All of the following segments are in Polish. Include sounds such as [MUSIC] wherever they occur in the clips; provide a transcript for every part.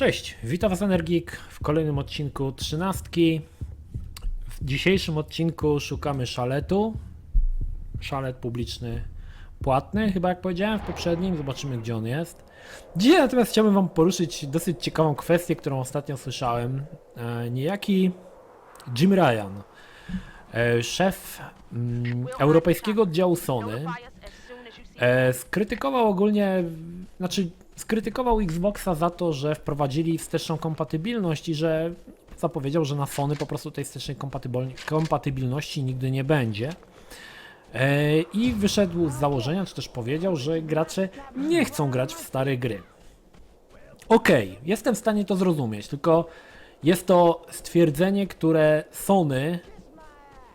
Cześć, witam Was Energik w kolejnym odcinku trzynastki. W dzisiejszym odcinku szukamy szaletu. Szalet publiczny płatny, chyba jak powiedziałem w poprzednim, zobaczymy gdzie on jest. Dzisiaj natomiast chciałbym Wam poruszyć dosyć ciekawą kwestię, którą ostatnio słyszałem. E, niejaki Jim Ryan, e, szef mm, europejskiego oddziału Sony, E, skrytykował ogólnie, znaczy skrytykował Xboxa za to, że wprowadzili wsteczną kompatybilność i że zapowiedział, że na Sony po prostu tej wstecznej kompatybil- kompatybilności nigdy nie będzie. E, I wyszedł z założenia, czy też powiedział, że gracze nie chcą grać w stare gry. Okej, jestem w stanie to zrozumieć, tylko jest to stwierdzenie, które Sony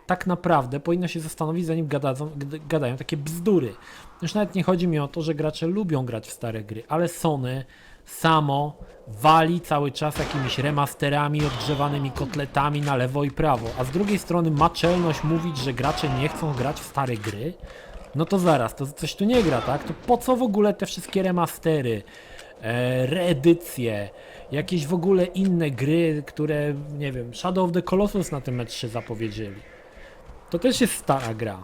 tak naprawdę powinno się zastanowić, zanim gadadzą, gadają takie bzdury. Już nawet nie chodzi mi o to, że gracze lubią grać w stare gry, ale Sony samo wali cały czas jakimiś remasterami, odgrzewanymi kotletami na lewo i prawo, a z drugiej strony ma czelność mówić, że gracze nie chcą grać w stare gry, no to zaraz, to coś tu nie gra, tak? To po co w ogóle te wszystkie remastery, e, reedycje, jakieś w ogóle inne gry, które, nie wiem, Shadow of the Colossus na tym E3 zapowiedzieli. To też jest stara gra,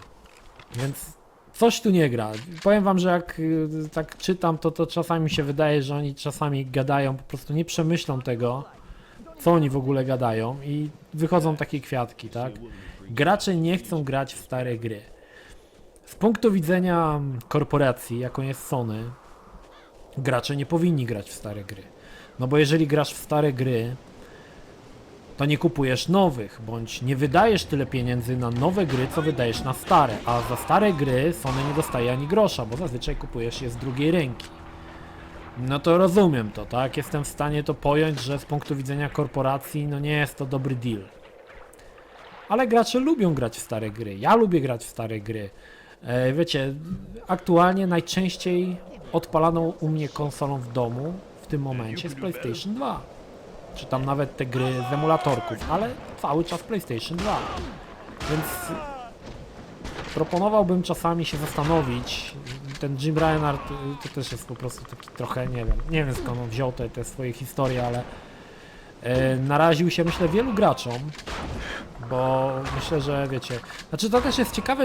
więc coś tu nie gra. Powiem wam, że jak y, tak czytam, to, to czasami mi się wydaje, że oni czasami gadają, po prostu nie przemyślą tego, co oni w ogóle gadają i wychodzą takie kwiatki, tak? Gracze nie chcą grać w stare gry. Z punktu widzenia korporacji, jaką jest Sony, gracze nie powinni grać w stare gry. No bo jeżeli grasz w stare gry, to nie kupujesz nowych, bądź nie wydajesz tyle pieniędzy na nowe gry, co wydajesz na stare, a za stare gry Sony nie dostaje ani grosza, bo zazwyczaj kupujesz je z drugiej ręki. No to rozumiem to, tak? Jestem w stanie to pojąć, że z punktu widzenia korporacji, no nie jest to dobry deal. Ale gracze lubią grać w stare gry. Ja lubię grać w stare gry. E, wiecie, aktualnie najczęściej odpalaną u mnie konsolą w domu w tym momencie jest PlayStation 2 czy tam nawet te gry z emulatorków, ale cały czas PlayStation 2. Więc proponowałbym czasami się zastanowić. Ten Jim Reinhardt y, to też jest po prostu taki trochę, nie wiem, nie wiem skąd on wziął te, te swoje historie, ale e, naraził się myślę wielu graczom, bo myślę, że wiecie, znaczy to też jest ciekawe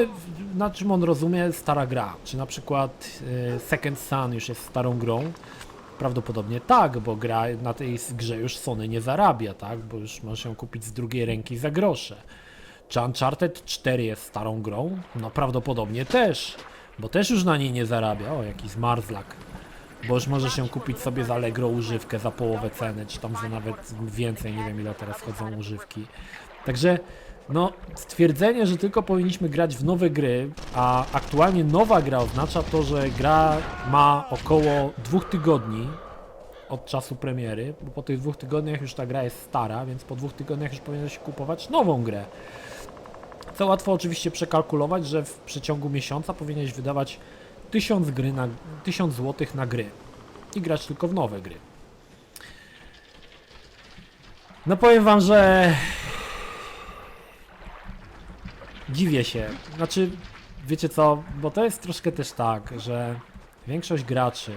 na czym on rozumie stara gra, czy na przykład e, Second Sun już jest starą grą, Prawdopodobnie tak, bo gra na tej grze już Sony nie zarabia, tak? Bo już możesz ją kupić z drugiej ręki za grosze. Czy Uncharted 4 jest starą grą? No prawdopodobnie też, bo też już na niej nie zarabia. O, jakiś zmarzlak. Bo już możesz ją kupić sobie za Allegro używkę za połowę ceny, czy tam za nawet więcej, nie wiem ile teraz chodzą używki. Także no, stwierdzenie, że tylko powinniśmy grać w nowe gry, a aktualnie nowa gra oznacza to, że gra ma około dwóch tygodni od czasu premiery, bo po tych dwóch tygodniach już ta gra jest stara, więc po dwóch tygodniach już powinno się kupować nową grę. Co łatwo oczywiście przekalkulować, że w przeciągu miesiąca powinieneś wydawać 1000 gry na 1000 zł na gry i grać tylko w nowe gry. No powiem wam, że dziwię się. Znaczy, wiecie co, bo to jest troszkę też tak, że większość graczy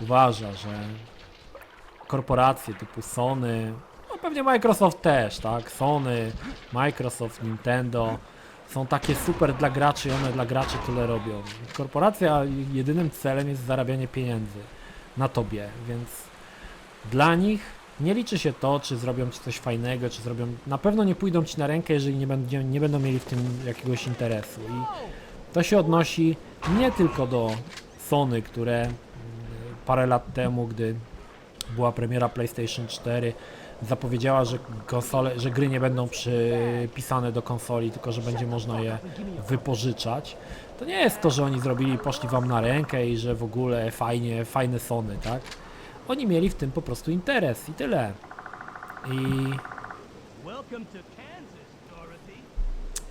uważa, że korporacje typu Sony, no pewnie Microsoft też, tak? Sony, Microsoft, Nintendo są takie super dla graczy i one dla graczy tyle robią. Korporacja jedynym celem jest zarabianie pieniędzy na tobie, więc dla nich nie liczy się to, czy zrobią ci coś fajnego, czy zrobią. Na pewno nie pójdą ci na rękę, jeżeli nie, będzie, nie będą mieli w tym jakiegoś interesu. I to się odnosi nie tylko do Sony, które mm, parę lat temu, gdy była premiera PlayStation 4, zapowiedziała, że konsole, że gry nie będą przypisane do konsoli, tylko że będzie można je wypożyczać. To nie jest to, że oni zrobili, poszli wam na rękę i że w ogóle fajnie, fajne Sony, tak? Oni mieli w tym po prostu interes i tyle. I,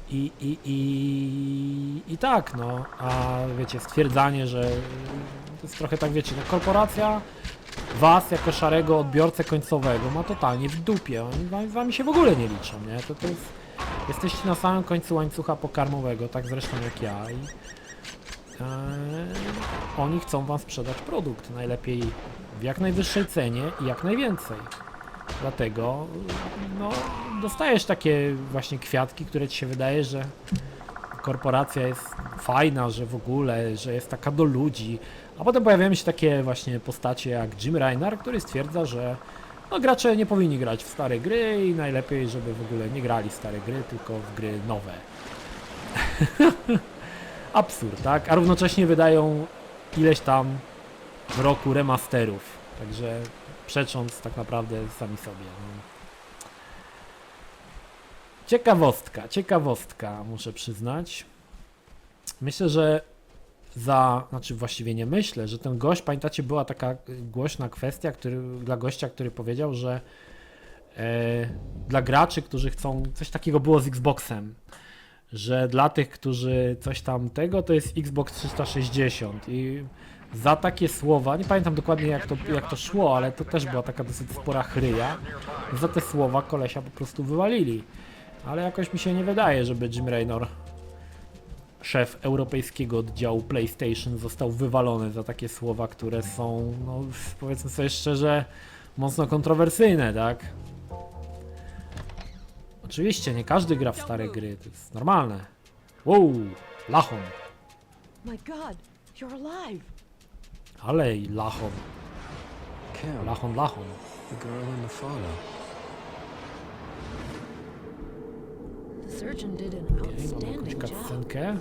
i, i, i, i tak, no. A wiecie, stwierdzanie, że to jest trochę tak, wiecie, no korporacja was jako szarego odbiorcę końcowego ma totalnie w dupie. Oni wam- z wami się w ogóle nie liczą, nie? To, to jest, jesteście na samym końcu łańcucha pokarmowego, tak zresztą jak ja i e, oni chcą wam sprzedać produkt. Najlepiej w jak najwyższej cenie i jak najwięcej. Dlatego no, dostajesz takie właśnie kwiatki, które ci się wydaje, że korporacja jest fajna, że w ogóle, że jest taka do ludzi. A potem pojawiają się takie właśnie postacie jak Jim Raynor, który stwierdza, że no, gracze nie powinni grać w stare gry i najlepiej, żeby w ogóle nie grali w stare gry, tylko w gry nowe. [LAUGHS] Absurd, tak? A równocześnie wydają ileś tam roku remasterów. Także przecząc tak naprawdę sami sobie. No. Ciekawostka, ciekawostka, muszę przyznać. Myślę, że za, znaczy właściwie nie myślę, że ten gość, pamiętacie, była taka głośna kwestia który, dla gościa, który powiedział, że e, dla graczy, którzy chcą, coś takiego było z Xboxem, że dla tych, którzy coś tam tego, to jest Xbox 360 i za takie słowa, nie pamiętam dokładnie jak to, jak to szło, ale to też była taka dosyć spora chryja, za te słowa kolesia po prostu wywalili. Ale jakoś mi się nie wydaje, żeby Jim Raynor, szef europejskiego oddziału PlayStation, został wywalony za takie słowa, które są, no powiedzmy sobie szczerze, mocno kontrowersyjne, tak? Oczywiście, nie każdy gra w stare gry, to jest normalne. Wow, lachon, My god, you're alive. Ale i lachon, Cam, lachon, lachon. the girl in the photo. The surgeon did an Okej, mamy jakąś outstanding job. cutscenkę.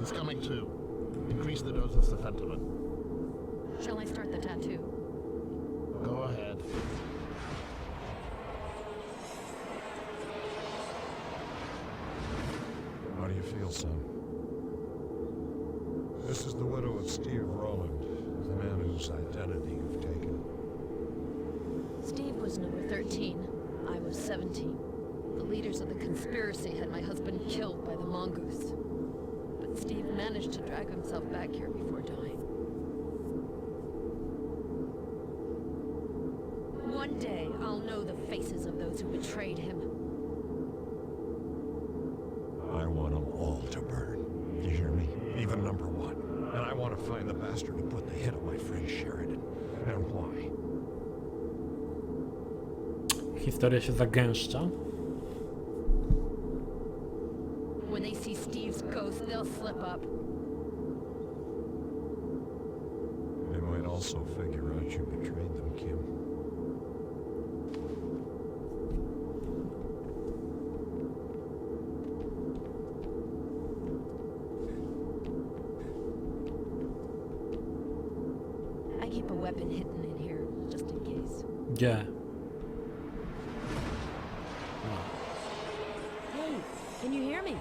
It's coming too. Increase the dose of fentanyl. Shall I start the tattoo? How feel, son? This is the widow of Steve Rowland, the man whose identity you've taken. Steve was number 13. I was 17. The leaders of the conspiracy had my husband killed by the mongoose. But Steve managed to drag himself back here before dying. One day, I'll know the faces of those who betrayed him. I want them all to burn. You hear me? Even number one. And I want to find the bastard who put the hit on my friend Sheridan. And why? Historia się zagęszcza. When they see Steve's ghost, they'll slip up. They might also figure out you betrayed them, Kim. Can you hear me?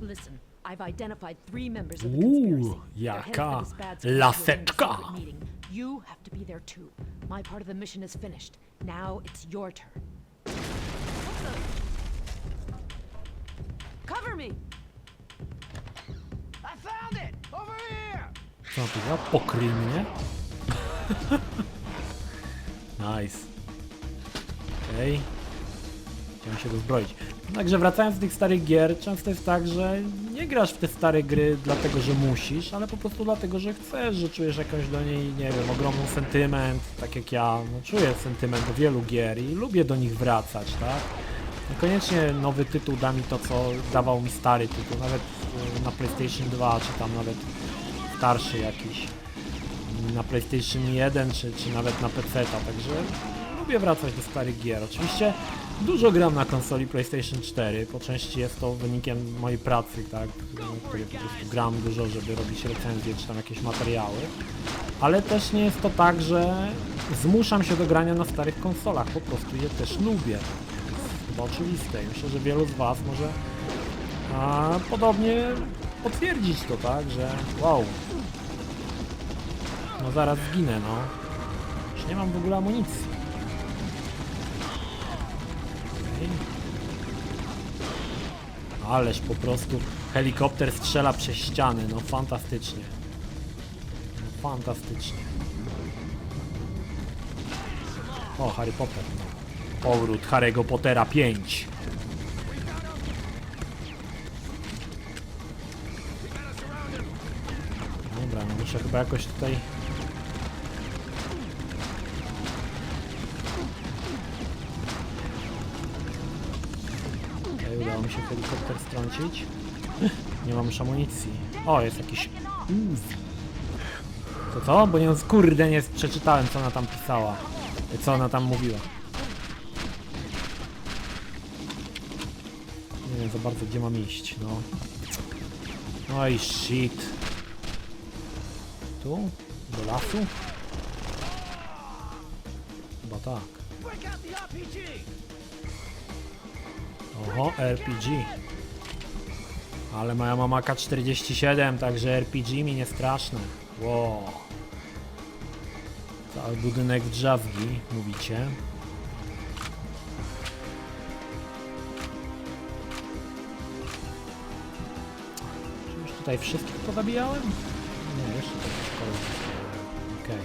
Listen, I've identified three members of the conspiracy. They're headed for jaka this bad squad laseczka. we're in a secret meeting. You have to be there too. My part of the mission is finished. Now it's your turn. Cover me! I found it! Over here! Co on powiedział? Pokryj mnie. [LAUGHS] nice. Okej. Chciałem się dozbroić. Także wracając do tych starych gier, często jest tak, że nie grasz w te stare gry dlatego, że musisz, ale po prostu dlatego, że chcesz, że czujesz jakąś do niej, nie wiem, ogromny sentyment, tak jak ja, no czuję sentyment do wielu gier i lubię do nich wracać, tak? Niekoniecznie nowy tytuł da mi to, co dawał mi stary tytuł, nawet y, na PlayStation 2, czy tam nawet starszy jakiś na PlayStation 1 czy, czy nawet na PC, także lubię wracać do starych gier. Oczywiście dużo gram na konsoli PlayStation 4, po części jest to wynikiem mojej pracy, tak, której po prostu gram dużo, żeby robić recenzje czy tam jakieś materiały, ale też nie jest to tak, że zmuszam się do grania na starych konsolach, po prostu je też lubię. Chyba oczywiste. I myślę, że wielu z Was może a, podobnie potwierdzić to, tak, że wow, no zaraz zginę, no. Już nie mam w ogóle amunicji. ależ po prostu helikopter strzela przez ściany, no fantastycznie. No, fantastycznie. O, Harry Potter. Powrót Harry'ego Pottera 5. Dobra, no muszę chyba jakoś tutaj helikopter strącić. Nie mam już amunicji. O, jest jakiś. To co? Bo nie, kurde, nie przeczytałem co ona tam pisała. Co ona tam mówiła. Nie wiem za bardzo gdzie mam iść, no. No i shit. Tu? Do lasu? Chyba tak. Oho, RPG. Ale moja mama K47, także RPG mi nie straszne. Wow. Cały budynek w mówicie. Czy już tutaj wszystkich pozabijałem? Nie, jeszcze. Okej.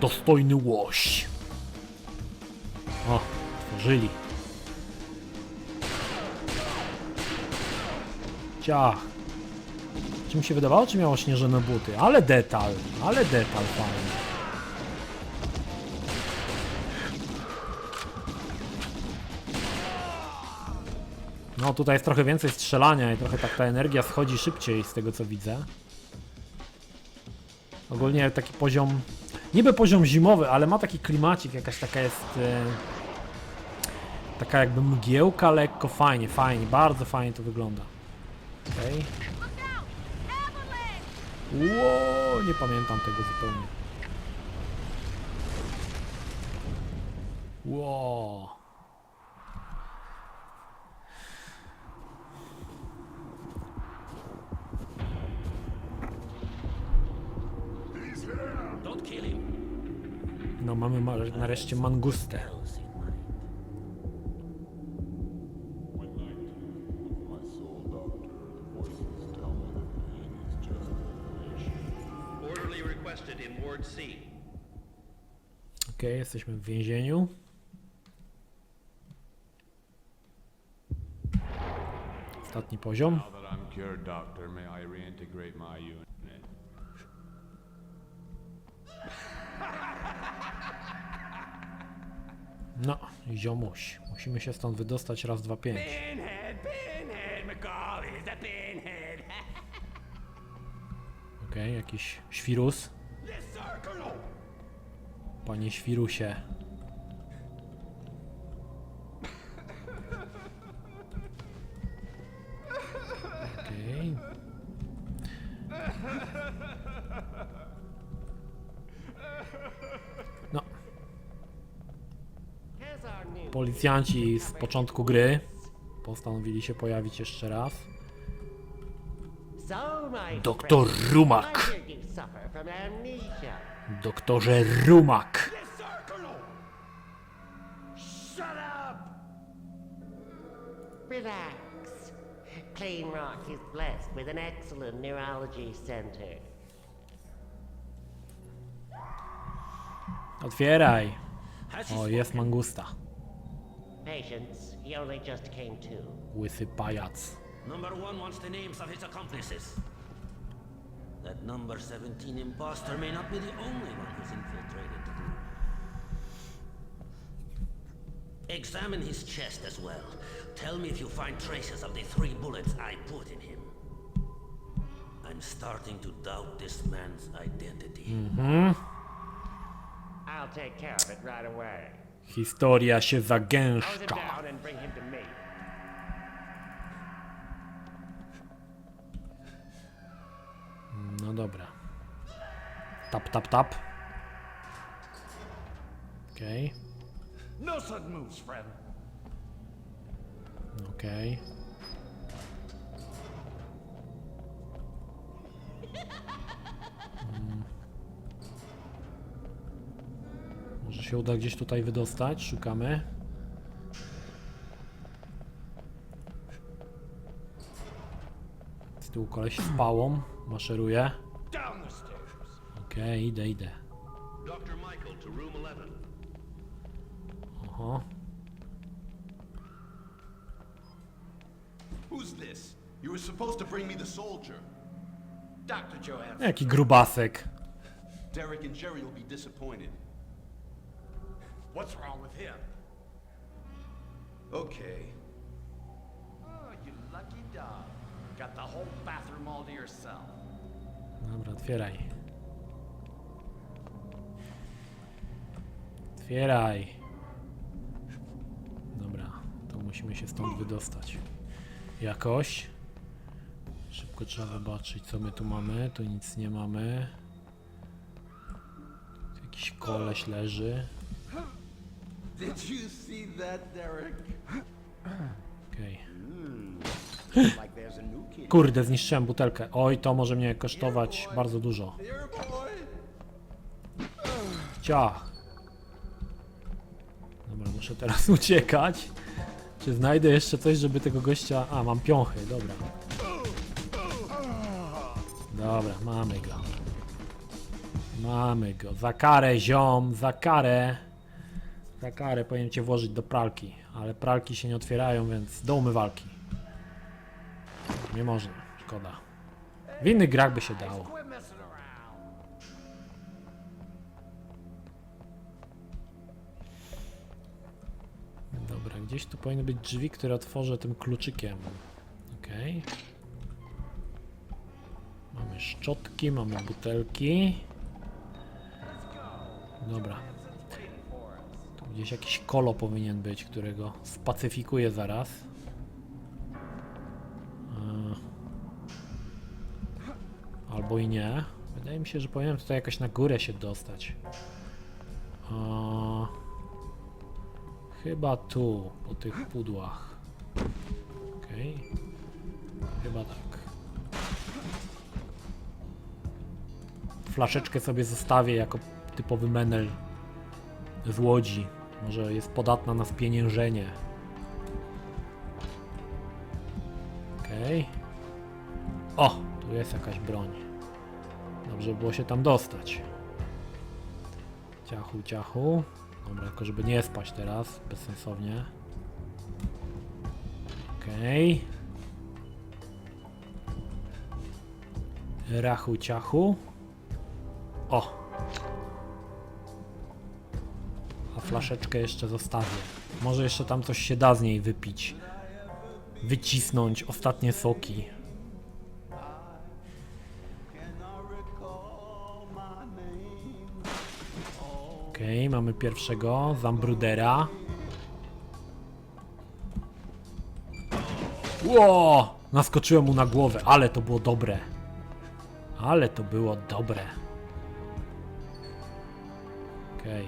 Dostojny łoś. Tworzyli. Ciach. Czy mi się wydawało, czy miało śnieżone buty? Ale detal, ale detal fajny. No tutaj jest trochę więcej strzelania i trochę tak ta energia schodzi szybciej z tego co widzę. Ogólnie taki poziom, niby poziom zimowy, ale ma taki klimacik, jakaś taka jest... E, taka jakby mgiełka lekko, fajnie, fajnie, bardzo fajnie to wygląda. Okej. Ło, nie pamiętam tego zupełnie. Him. No mamy ma nareszcie mangustę. Jesteśmy w więzieniu. Ostatni poziom. No, ziomuś. Musimy się stąd wydostać raz, dwa, pięć. Okej, jakiś świrus. Panie świrusie. Okej. No. Policjanci z początku gry postanowili się pojawić jeszcze raz. Doktor Rumak. Doktorze Rumak. Relax. Plain Rock is blessed with an excellent neurology center. Otwieraj. O, jest mangusta. Patience, he only just came to. Łysy pajac. Number one wants the names of his accomplices. That number 17 imposter may not be the only one who's infiltrated the group. Examine his chest as well. Tell me if you find traces of the three bullets I put in him. I'm starting to doubt this man's identity. Mhm. I'll take care of it right away. Historia się Close him zagęszcza. down and bring him to me. Dobra. Tap, tap, tap. Okej, No sudden moves, friend. okej. Mm. Może się uda gdzieś tutaj wydostać, szukamy. Tyłu koleś z pałą maszeruje. Okej, idę, idę. 11. Oho. Jaki grubasek. Derek and Jerry will be disappointed. What's wrong with him? Okay. Oh, you lucky dog. Got the whole bathroom all to yourself. Dobra, otwieraj. Otwieraj. Dobra, to musimy się stąd wydostać. Jakoś. Szybko trzeba zobaczyć, co my tu mamy. Tu nic nie mamy. Tu jakiś koleś leży. Did you see that, Derek? Okej. like Kurde, zniszczyłem butelkę. Oj, to może mnie kosztować bardzo dużo. Ciach. Dobra, muszę teraz [LAUGHS] uciekać. Czy znajdę jeszcze coś, żeby tego gościa... A, mam piąchy, dobra. Dobra, mamy go. Mamy go. Za karę, ziom, za karę. Za karę powinien cię włożyć do pralki. Ale pralki się nie otwierają, więc do umywalki. Nie można, szkoda. W innych grach by się dało. Dobra, gdzieś tu powinny być drzwi, które otworzę tym kluczykiem. Okej. Mamy szczotki, mamy butelki. Dobra. Tu gdzieś jakiś kolo powinien być, którego spacyfikuję zaraz. Albo i nie. Wydaje mi się, że powinienem tutaj jakoś na górę się dostać. E, Chyba tu, po tych pudłach. Okej. Chyba tak. Flaszeczkę sobie zostawię jako typowy menel z łodzi. Może jest podatna na spieniężenie. Okej. O! Tu jest jakaś broń. Dobrze by było się tam dostać. Ciachu, ciachu. Dobra, tylko żeby nie spać teraz, bezsensownie. Okej. Rachu ciachu. O! A flaszeczkę jeszcze zostawię. Może jeszcze tam coś się da z niej wypić. Wycisnąć ostatnie soki. Okej, mamy pierwszego, Zambrudera. Ło! Naskoczyłem mu na głowę, ale to było dobre. Ale to było dobre. Okej.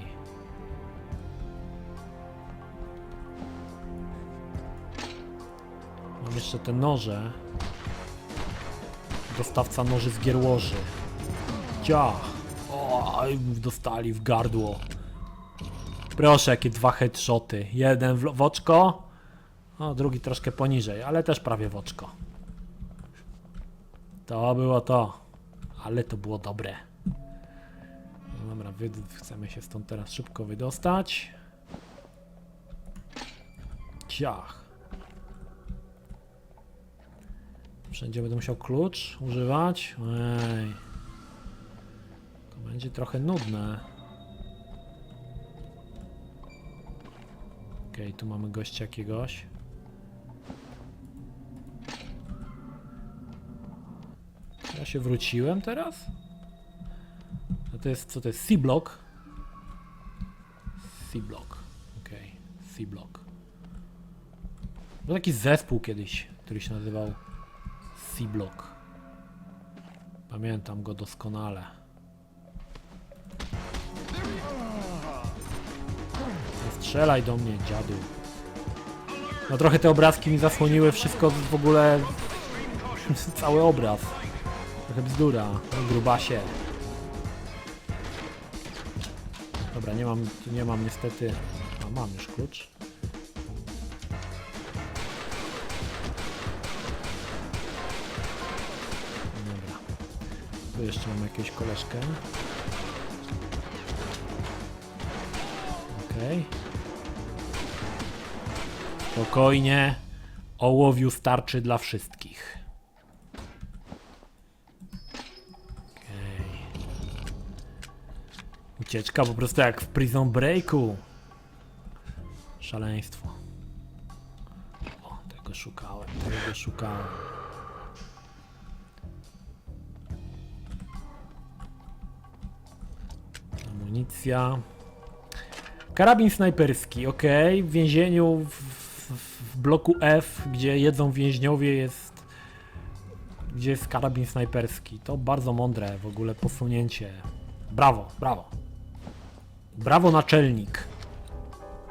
Mam jeszcze te noże. Dostawca noży z gierłoży. Ciach. I dostali w gardło. Proszę, jakie dwa headshoty. Jeden w, w oczko, o, drugi troszkę poniżej, ale też prawie w oczko. To było to. Ale to było dobre. Dobra, chcemy się stąd teraz szybko wydostać. Ciach. Wszędzie będę musiał klucz używać. Ej. Będzie trochę nudne. Okej, tu mamy gościa jakiegoś. Ja się wróciłem teraz? A to jest, co to jest? C-block? C-block. Okej, C-block. Był taki zespół kiedyś, który się nazywał C-block. Pamiętam go doskonale. Strzelaj do mnie, dziadu. No trochę te obrazki mi zasłoniły wszystko w ogóle... [LAUGHS] Cały obraz. Trochę bzdura, no grubasie. Dobra, nie mam, nie mam niestety... A mam już klucz. Dobra. Tu jeszcze mam jakiegoś koleżkę. Okej. Spokojnie. Ołowiu starczy dla wszystkich. Okay. Ucieczka po prostu jak w Prison Breaku. Szaleństwo. O, tego szukałem, tego szukałem. Amunicja. Karabin snajperski, ok. W więzieniu w w, bloku F, gdzie jedzą więźniowie jest gdzie jest karabin snajperski. To bardzo mądre w ogóle posunięcie. Brawo, brawo. Brawo naczelnik.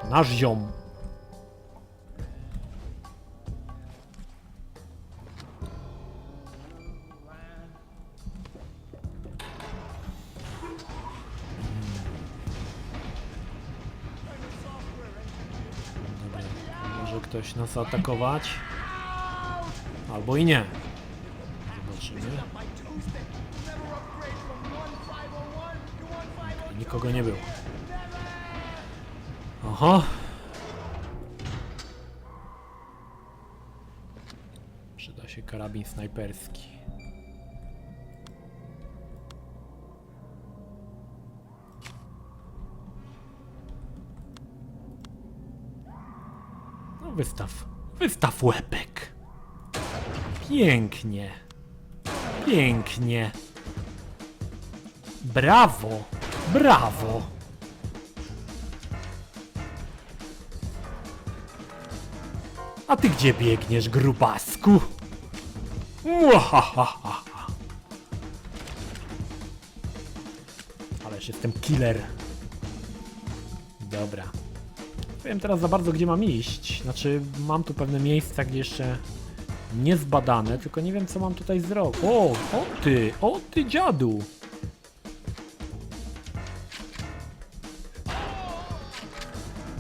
Nasz ziom. Ktoś nas atakować. Albo i nie. Zobaczymy. Nikogo nie było. Oho. Przyda się karabin snajperski. Wystaw, wystaw łepek. Pięknie. Pięknie. Brawo. Brawo. A ty gdzie biegniesz, grubasku? Muahahaha. Ależ jestem killer. Dobra. Wiem teraz za bardzo, gdzie mam iść. Znaczy, mam tu pewne miejsca, gdzie jeszcze niezbadane, tylko nie wiem, co mam tutaj zrobić. O, o ty, o ty dziadu.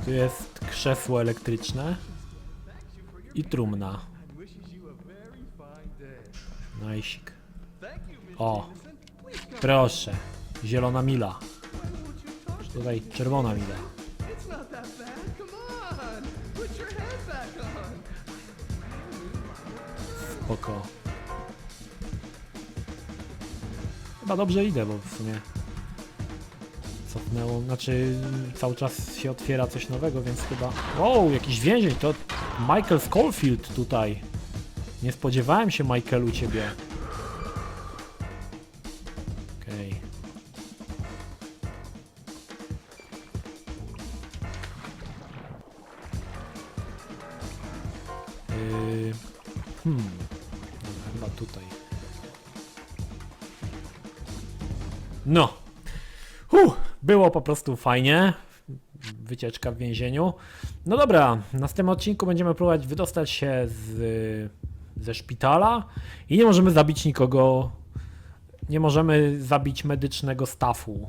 Tu jest krzesło elektryczne i trumna. Najsik. O, proszę, zielona mila. Tutaj czerwona mila. Spoko. Chyba dobrze idę, bo w sumie cofnęło, znaczy cały czas się otwiera coś nowego, więc chyba... Wow, jakiś więzień, to Michael Schofield tutaj. Nie spodziewałem się Michaelu ciebie. Okej. Yy, No. Huh, było po prostu fajnie. Wycieczka w więzieniu. No dobra, w następnym odcinku będziemy próbować wydostać się z, ze szpitala i nie możemy zabić nikogo. Nie możemy zabić medycznego stafu.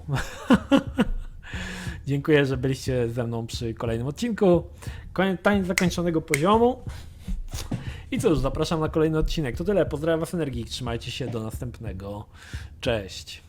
[LAUGHS] Dziękuję, że byliście ze mną przy kolejnym odcinku. Koniec zakończonego poziomu. I cóż, zapraszam na kolejny odcinek. To tyle. Pozdrawiam Was Energii. Trzymajcie się do następnego. Cześć.